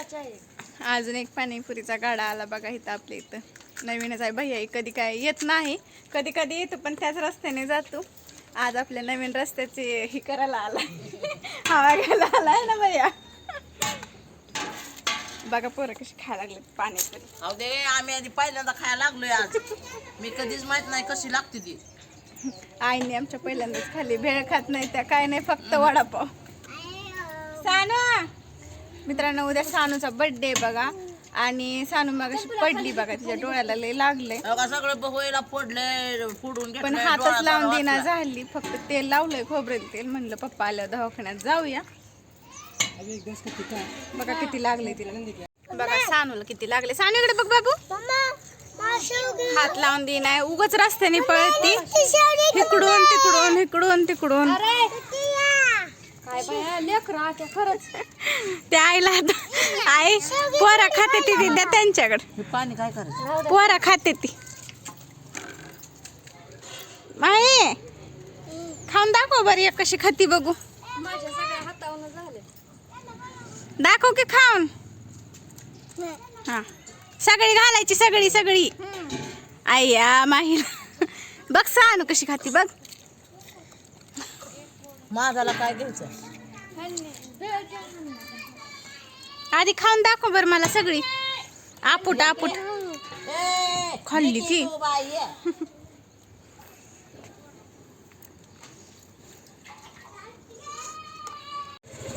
अजून एक पाणीपुरीचा गाडा आला बघा इथं आपल्या इथं. नवीनच आहे भैया कधी काय येत नाही. कधी कधी येतो पण त्याच रस्त्याने जातो. आज आपल्या नवीन रस्त्याचे हे करायला आला हवा घ्यायला आला आहे ना भैया. बघा पोरं कशी खायला लागले पाणीपुरी. अहो दे आम्ही आधी पहिल्यांदा खायला लागलोय आज. मी कधीच माहीत नाही कशी लागते ती. आईने आमच्या पहिल्यांदाच खाल्ली. भेळ खात नाही त्या काय नाही फक्त वडापाव. सानू! मित्रांनो उद्या सानूचा बर्थडे बघा. आणि सानू मग पडली बघा तिच्या डोळ्याला लय लागले बघा सगळं फोडले फोडून पण हातच लावून देना. झाली. फक्त तेल लावलंय खोबरेल तेल म्हणलं पप्पा आलं दवाखान्यात जाऊया. बघा किती लागले तिला. बघा सानूला किती लागले सानू इकडे बघ बाबू. हात लावून दे नाही उगच रस्त्याने पळती. इकडून तिकडून इकडून तिकडून. काय बाया लेकर आट्या खरंच. त्या आईला आता- आई पोरा खाते ती द्या त्यांच्याकडे. हे पाणी काय करायचं? पोरा खाते ती. माये खाऊन दाखव बरं एक कशी खाती बघू. माझ्या सगळ्या हातावून झाले. दाखव की खाऊन. हा. सगळी घालायची सगळी सगळी. आय्या माहीला बघ सांग कशी खाती बघ. माझाला काय घ्यायचं? आधी खाऊन दाखव बरं मला सगळी. आपुट आपुट. खाल्ली ती.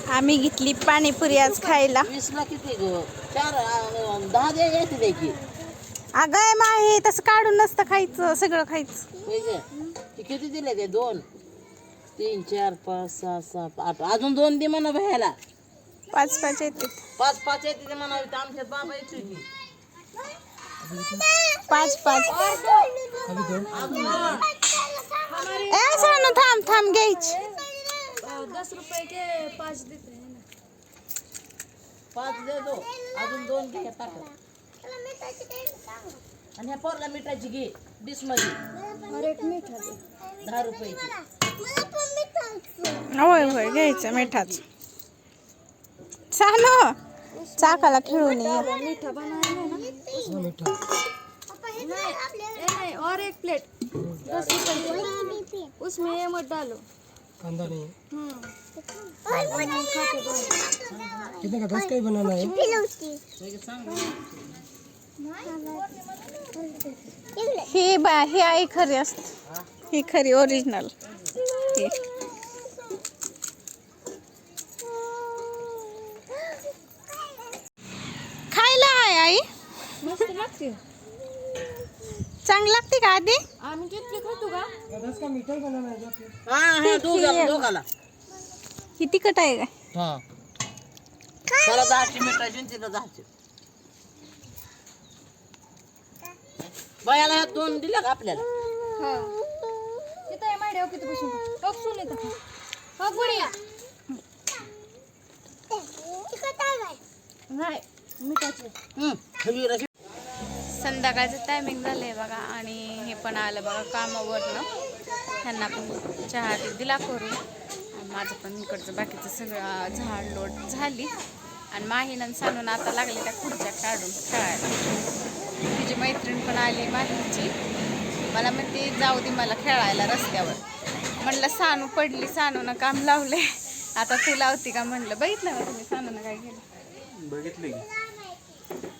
आम्ही घेतली पाणीपुरी आज खायला. चार दहा अगं माहे तसं काढून नसतं खायचं सगळं खायचं. किती दिले ते? दोन. तीन चार पाच सहा सात आठ. अजून दोन दे म्हणा भ्यायला पाच पाच येते. पाच पाच येते ते म्हणा इथं. आमच्यात बाबा येतो की पाच पाच. ए सानू थांब थांब घ्यायची. दस रुपये के पाच देते है ना. पाच दे दो. अजून दोन घे आणि ह्या पोरला मिठाची घे डिश मध्ये दहा रुपयाची होय होय घ्यायचं मिठाच. सानू हो. चाकाला खेळून ये. और एक प्लेट दस रुपये उसमें ये मत डालो कांदा नहीं कितने का दस का ही बनाना है ही बा ही आई खरी असते. ही खरी ओरिजिनल खायला आहे आई. मस्त लागते. चांगली लागते का आधी? आम्ही खातो का ही तिखट आहे का? हा. त्याला दहाची मिठाची आणि तिला दहाची बायाला ह्या दोन दिल्या का आपल्याला? आहे किती बसून. टोक सुन येतं. हो गुडिया नाही मिठाचे. संध्याकाळचं टायमिंग झालंय बघा आणि हे पण आलं बघा कामावरनं. त्यांना पण चहा ते दिला करून. आणि माझं पण इकडचं बाकीचं सगळं झाड लोट झाली. आणि माहीनं सांगून आता लागले त्या खुर्च्या काढून खेळायला. तिची मैत्रीण पण आली माहीची मला म्हणते जाऊ दे मला खेळायला रस्त्यावर. म्हणलं सानू पडली सानूनं काम लावले आता तू लावती का? म्हणलं बघितलं का तुम्ही सानूनं काय केलं? बघितले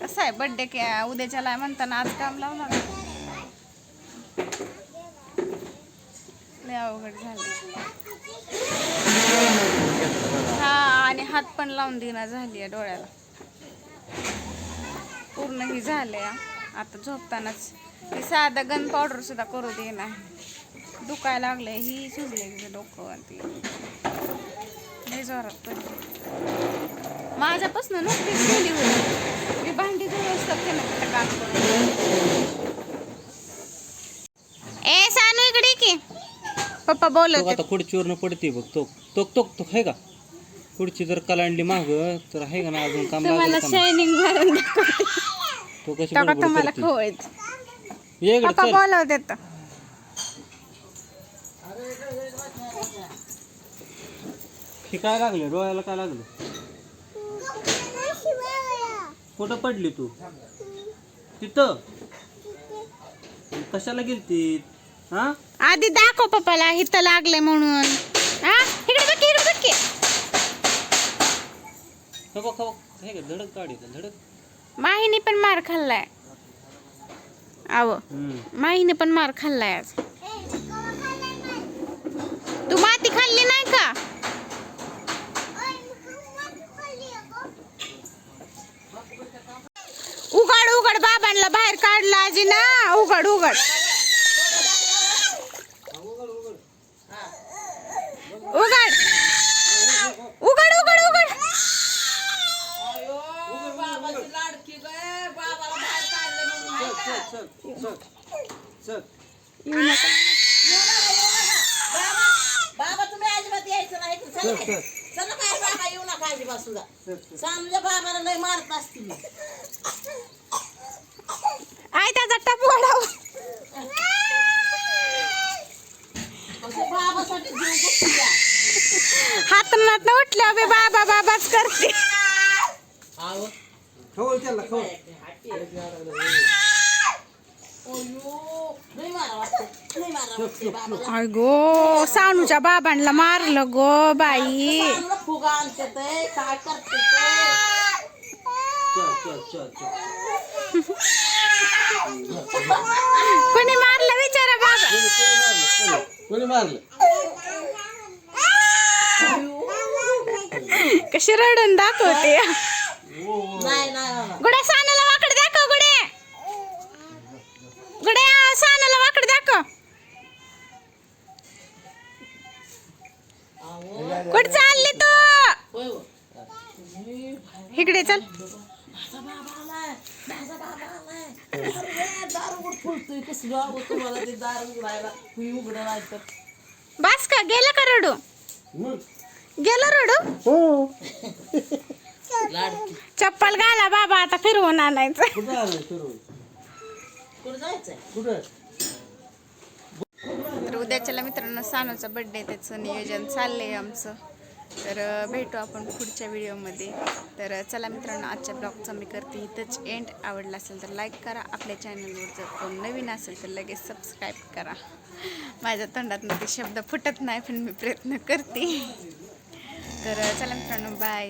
कसं आहे बड्डे के उद्याच्याला म्हणताना आज काम लावणार लय अवघड झालं. हा आणि हात पण लावून देणार झाली आहे डोळ्याला. पूर्ण ही झाले आता झोपतानाच ही साधं गन पावडर सुद्धा करू दे नाही दुखायला लागलंय ही सुजले तिचं डोकं ती. लय जोरात पडली. माझ्यापासून नुकतीच गेली होती. मी भांडी धुवून त्यानं काम करून. ए सानू इकडे की. पप्पा तो बोलत आता खुर्चीवरनं पडते बघ तो. तो तो तो आहे का? खुर्ची जर कलांडली माग तर आहे का ना अजून काम तुम्हाला? शायनिंग मारून दाखवते तो कशी तुम्हाला खवळत. ये इकडे पप्पा चल. हे काय लागलं? डोळ्याला काय लागलं? कुठं पडली तू? तिथं? कशाला गेलती? हा? आधी दाखव पप्पाला इथं लागले म्हणून. हा? इकडे बघ इकडे की. हे का धडक गाडी का धडक. माहीने पण मार खाल्लाय. आव. माहीने पण मार खाल्लाय आज. तू माती खाल्ली नाही का? उघड उघड बाबांना बाहेर काढला आजी ना उघड. उघड उघड. उघड उघड उघड बाबाची लाडकी गे बाबाला बाहेर काढलं चल बाबा बाबा तुम्ही अजिबात यायचं नाही इकडे. चला काय चला काय बाबा येऊ नका अजिबात सुद्धा सामच्या बाबाला लय मारत असतील आय त्याचा टप वाढाव असे बाबासाठी जीव गुंतवूया. हातनात उठल्या बे बाबा बाबाच करते. खवळ त्याला खवळ गो सानूच्या बाबांना मारलं गो बाई. कोणी मारलं विचारा बाबा कोणी मारलं कशी रडून दाखवते. गुड्या सानाला वाकड दाखव गुड्या गुड्या सानाला वाकड दाखव अहो, कुठं चालली तू होय हो. इकडे चल माझा बाबा आलाय, माझा बाबा आलाय. अरे, दार उघड फुलतोय कसं गाव तुम्हाला ते दार उघडायला कुई उघडं नाही तर बस का गेलं का रडू? गेलं रडू? लाडकी चप्पल घाला बाबा आता फिरवून आणायचं. तर उद्याच्याला मित्रांनो सानूचा बड्डे त्याचं नियोजन चाललंय आमचं. तर भेटू आपण पुढच्या व्हिडिओमध्ये. तर चला मित्रांनो आजच्या ब्लॉगचा मी करते इथंच एंड आवडला असेल तर लाईक करा. आपल्या चॅनलवर जर कोण नवीन असेल तर लगेच सबस्क्राईब करा. माझ्या तोंडातनं ते शब्द फुटत नाही पण मी प्रयत्न करते. तर चला मित्रांनो बाय